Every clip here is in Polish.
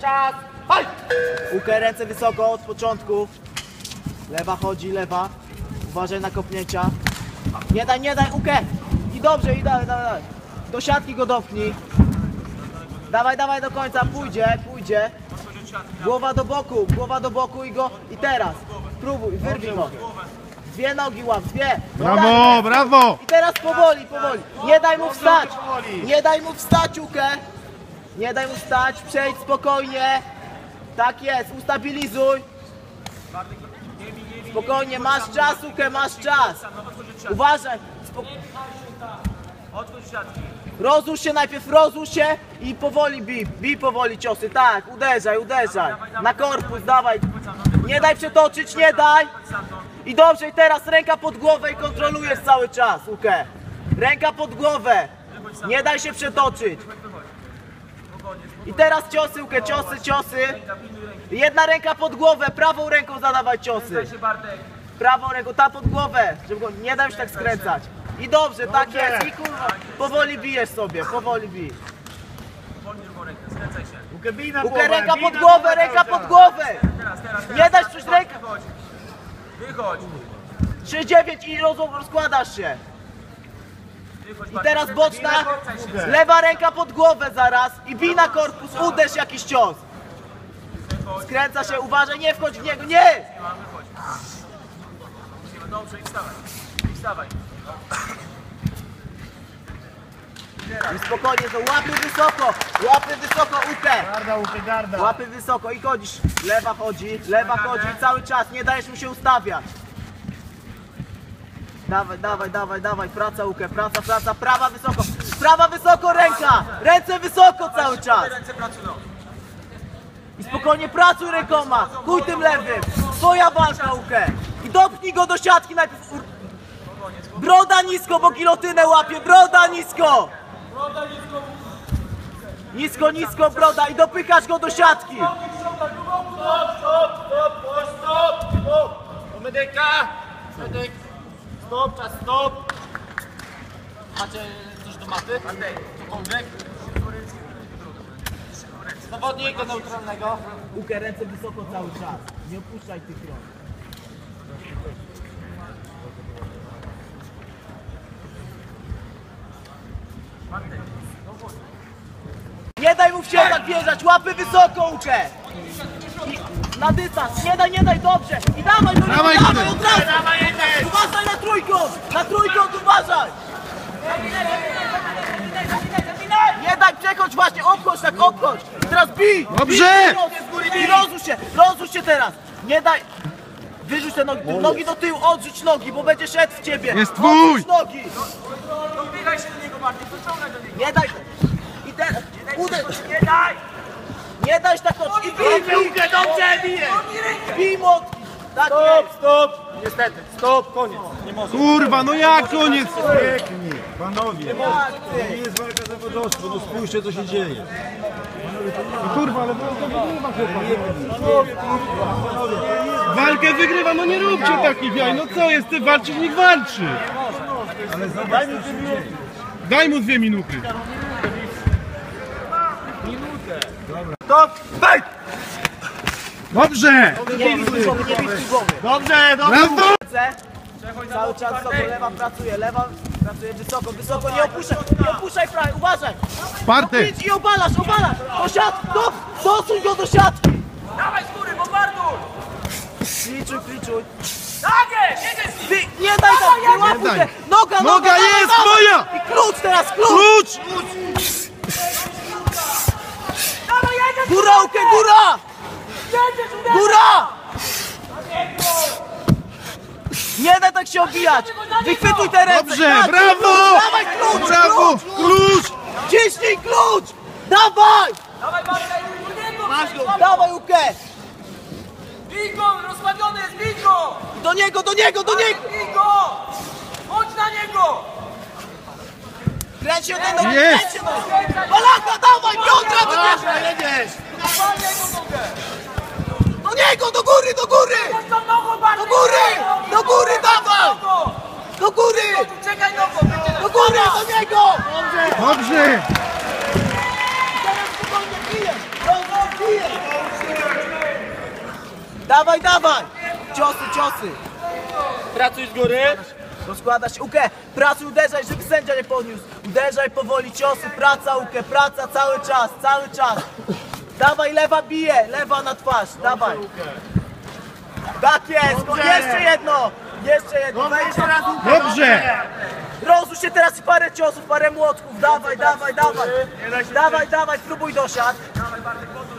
czas! Haj! Ukę ręce wysoko od początku. Lewa chodzi, lewa. Uważaj na kopnięcia. Nie daj, nie daj, Ukę! I dobrze, i dawaj, dawaj, dawaj. Do siatki go dopchnij. Dawaj, dawaj do końca, pójdzie, pójdzie. Głowa do boku, głowa do boku i go. I teraz. Próbuj, wyrwij go. Dwie nogi łap, dwie. Brawo, Dawaj. brawo! I teraz powoli, powoli. Nie daj mu wstać. Nie daj mu wstać, Ukę. Nie daj mu wstać, przejdź spokojnie. Tak jest, ustabilizuj. Spokojnie, masz czas, Ukę, masz czas. Uważaj. Spok- Rozłóż się najpierw, rozłóż się i powoli bij, bij powoli ciosy, tak, uderzaj, uderzaj. Na korpus, dawaj. Nie daj przetoczyć, nie daj. I dobrze, i teraz ręka pod głowę i kontrolujesz cały czas, Ukę. Ręka pod głowę. Nie daj się przetoczyć. I teraz ciosy, Ukę, ciosy, ciosy. Jedna ręka pod głowę, prawą ręką zadawaj ciosy. Prawą ręką, ta pod głowę, żeby go nie daj się tak skręcać. I dobrze, tak jest. I kurwa, powoli bijesz sobie, powoli bij. Ukę ręka pod głowę, ręka pod głowę. Nie dać coś ręka. Wychodź! 3-9 i roz, rozkładasz się. I teraz boczna, lewa ręka pod głowę zaraz i bij na korpus, uderz jakiś cios. Skręca się, uważaj, nie wchodź w niego, nie! Dobrze, i wstawaj. I wstawaj. I spokojnie, to łapy wysoko, łapy wysoko, ukę. Garda, Ukę, garda. Łapy wysoko i chodzisz. Lewa chodzi, lewa chodzi cały czas, nie dajesz mu się ustawiać. Dawaj, dawaj, dawaj, dawaj, praca łukę, praca, praca, prawa wysoko, prawa wysoko, ręka, ręce wysoko cały czas. I spokojnie pracuj rękoma, kuj tym lewym, twoja walka łukę. I dopnij go do siatki najpierw. Broda nisko, bo gilotynę łapie, broda nisko. Nisko, nisko, broda i dopychasz go do siatki. Do medyka! Stop, czas, stop! Macie coś do maty? Cokolwiek? Zawodnik do neutralnego. Łukę ręce wysoko cały czas. Nie opuszczaj tych rąk. Nie daj mu w tak wjeżdżać, łapy wysoko Łukę! I na dystans, nie daj, nie daj, dobrze! I dawaj, no Dawaj, dawaj, od razu! Uważaj na trójkąt! Na trójkąt uważaj! Nie daj przechodź właśnie, obchodź tak, obchodź! I teraz bij! Dobrze! I rozłóż się, rozłóż się teraz! Nie daj! Wyrzuć te nogi, nogi do tyłu, odrzuć nogi, bo będzie szedł w ciebie! Jest twój! Odrzuć nogi! Dobiegaj się do niego bardziej, pociągaj do niego. Nie daj! I teraz, uderz! Nie daj! Nie daj tak! I bij, bij! dobrze, bije! Bij! Tak jest! stop! Niestety, stop, koniec. Nie może. Kurwa, no jak koniec? Pięknie, panowie. To nie jest walka zawodowstwa, no spójrzcie co się dzieje. Kurwa, ale to wygrywa Walkę wygrywa, no nie róbcie takich jaj, no co jest, ty walczysz, niech walczy. Ale zobacz. Daj mu dwie minuty. Stop! Bej! Dobrze! Dobrze, dobrze! Brawo! Cały czas wysoko, lewa pracuje, lewa pracuje wysoko, wysoko, nie opuszczaj, nie opuszczaj prawej, uważaj! Party! Idź i obalasz, obalasz! Do siatki, do, dosuń go do siatki! Dawaj z góry, bombarduj! Kliczuj, kliczuj. Tak jest! Jedziesz! Ty, nie daj tak, nie łapuj się! Noga, noga, Noga jest dawaj. moja! I klucz teraz, klucz! Klucz! Jedziesz! Góra, ukę, góra! Góra! Nie daj tak się obijać! Wychwytuj te ręce! Dobrze, tak, brawo! Dawaj klucz, Brawo! klucz! Klucz! Ciśnij klucz! Dawaj! Dawaj! Masz go! Dawaj, ukę! Bij go! Rozbawiony jest! Bij go! Do niego, do niego, do niego! Kręcił ten do Jest! Dawaj, Piotra, do Piotra! Do niego, do góry, do góry! Do góry, do góry, dawaj! Do góry! Czekaj nogą! Do góry, do niego! Dobrze! Dawaj, dawaj! Ciosy, ciosy! Pracuj z góry. Rozkłada się, Uke, pracuj, uderzaj, żeby sędzia nie podniósł. Uderzaj powoli, ciosy, praca, Uke, praca cały czas, cały czas. Dawaj, lewa bije, lewa na twarz, dawaj. Tak jest, no, jeszcze jedno, jeszcze jedno, wejdź teraz, Dobrze! Rozłóż się teraz i parę ciosów, parę młotków, dawaj, dawaj, dawaj. Dawaj, dawaj, spróbuj dosiad.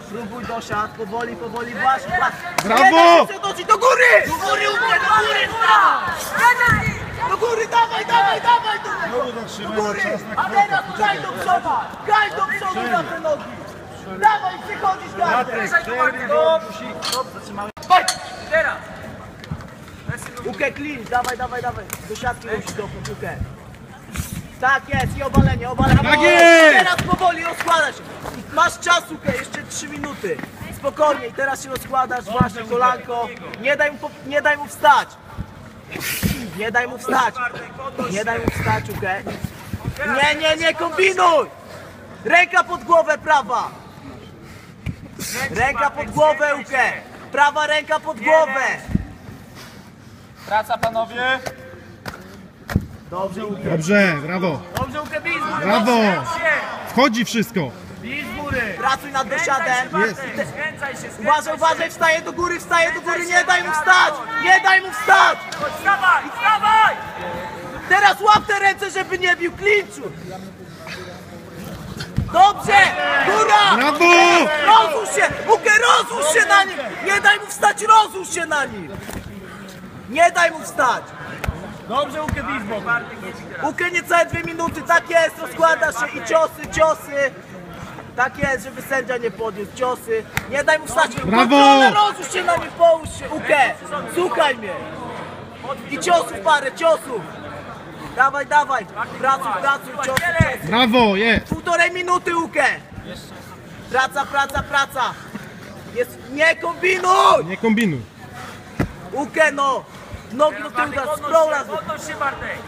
Spróbuj dosiad, powoli, powoli, właśnie, właśnie. Brawo! Nie daj się do góry! Do góry, Uke, do góry, do góry, dawaj, dawaj, dawaj, do góry. Znowu Do zatrzymaj góry! A teraz gaj do przodu! Gaj do przodu na te nogi! Dawaj, przychodzisz gardem! Teraz. Uke clinch, dawaj, dawaj, dawaj. Do siatki musisz dopnąć, Uke. Tak jest i obalenie, obalenie. Tak jest! Teraz powoli rozkłada się. I masz czas, jeszcze 3 minuty. Spokojnie, i teraz się rozkładasz, właśnie kolanko. Nie daj mu, nie daj mu wstać. Nie daj mu wstać. Nie daj mu wstać, Uke. Nie, nie, nie kombinuj! Ręka pod głowę prawa! Ręka pod głowę, Uke! Prawa ręka pod głowę! Praca panowie. Dobrze, Uke. Dobrze, brawo! Dobrze, Uke, góry! Brawo! Wchodzi wszystko! Góry! Pracuj nad się, Uważaj, uważaj, wstaje do góry, wstaje do góry, nie daj mu wstać! Nie daj mu wstać! Wstawaj, wstawaj! Teraz łap te ręce, żeby nie bił klinczu! Dobrze! Góra! Brawo! Rozłóż się! Uke, rozłóż się na nim! Nie daj mu wstać, rozłóż się na nim! Nie daj mu wstać! Dobrze, z boku. Uke, niecałe dwie minuty, tak jest, rozkłada się i ciosy, ciosy. Tak jest, żeby sędzia nie podniósł, ciosy. Nie daj mu wstać. Brawo! Rozłóż się na nim, połóż się. Uke, słuchaj mnie. I ciosów parę, ciosów. Dawaj, dawaj. Pracuj, pracuj, ciosy, ciosy. Brawo, jest! Półtorej minuty, Uke. Praca, praca, praca. Jest, nie kombinuj! Nie kombinuj! Uke, no. Nogi do tyłu, teraz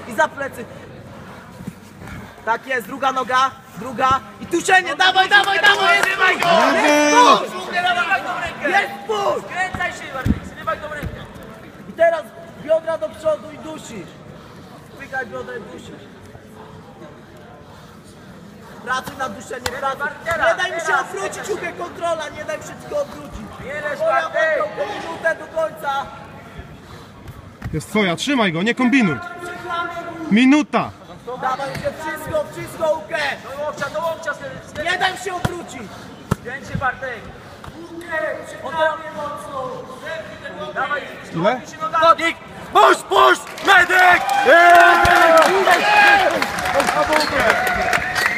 i za plecy. Tak jest, druga noga, druga i tuszenie, dawaj, dawaj, dawaj, jest Zrywaj go! Jest tą rękę! Jest push! Skręcaj się Bartek, zrywaj tą rękę! I teraz biodra do przodu i dusisz. Wpykaj biodra i dusisz. Pracuj nad duszeniem, pracuj. Nie daj mu się odwrócić, Uke, kontrola, nie daj mu się tylko odwrócić. Bierzesz, Twoja Bartek. walka, minutę do końca. Jest twoja, trzymaj go, nie kombinuj! Minuta! Dawaj się wszystko, wszystko, Uke. Do łokcia, do łokcia, Nie daj mu się obrócić. się Bartek! Kontrolnie mocno! Dawaj, Ile? się nogami! Puść, puść! Medyk!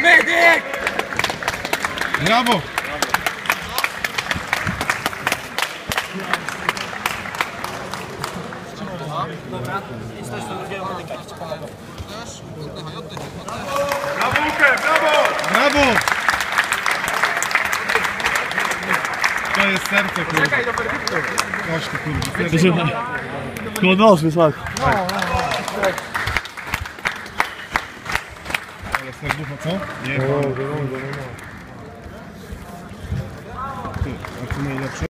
Medyk! Brawo! Brawo! To jest serce, kurwa. Czekaj do werdyktu! Chodź tu, kurwa. serce. No dobrze, tak. Ale serducho, co? Nie, no, no, no, Ty, a tu najlepsze?